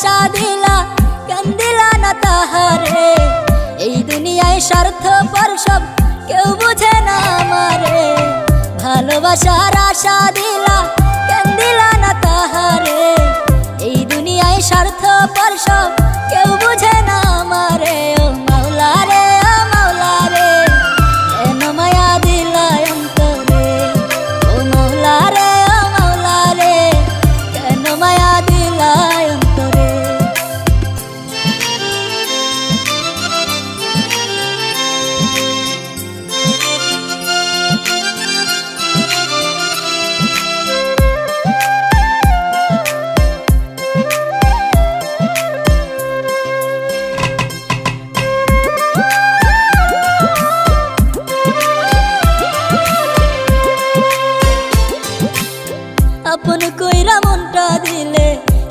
ভালোবাসা দিলা কেন দিলা না তাহারে। এই দুনিয়ায় স্বার্থপর সব কেউ বুঝে না আমারে। ভালোবাসার আশা দিলা কেন দিলা না তাহারে। এই দুনিয়ায় স্বার্থপর সব কেউ বুঝে না আমারে।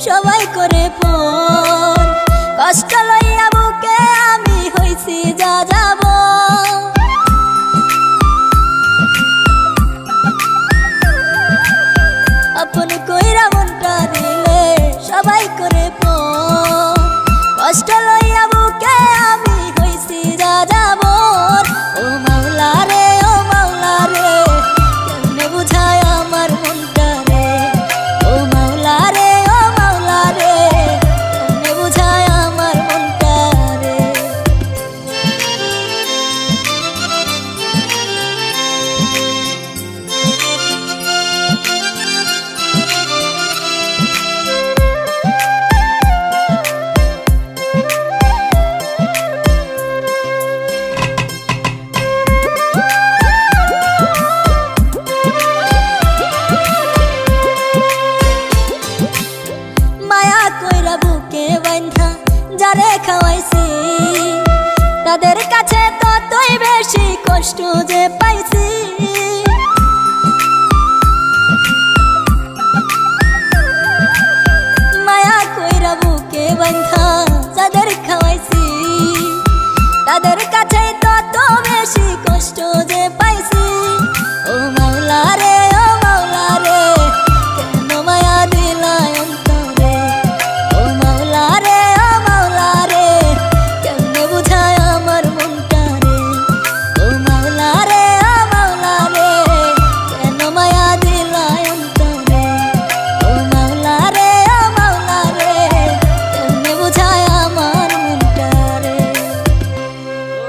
সবাই করে পর কষ্ট লইয়া বুকে আমি হইছি যা যাব আপন কইরা মনটা দিলে সবাই করে পর কষ্ট লইয়া বুকে আমি হইছি যা যাব রাইন্ধা যারে খাওয়াইছি। তাদের কাছে ততই বেশি কষ্ট যে পাইছি। মায়া কইরা বুকে বান্ধা যাদের খাওয়াইছি, তাদের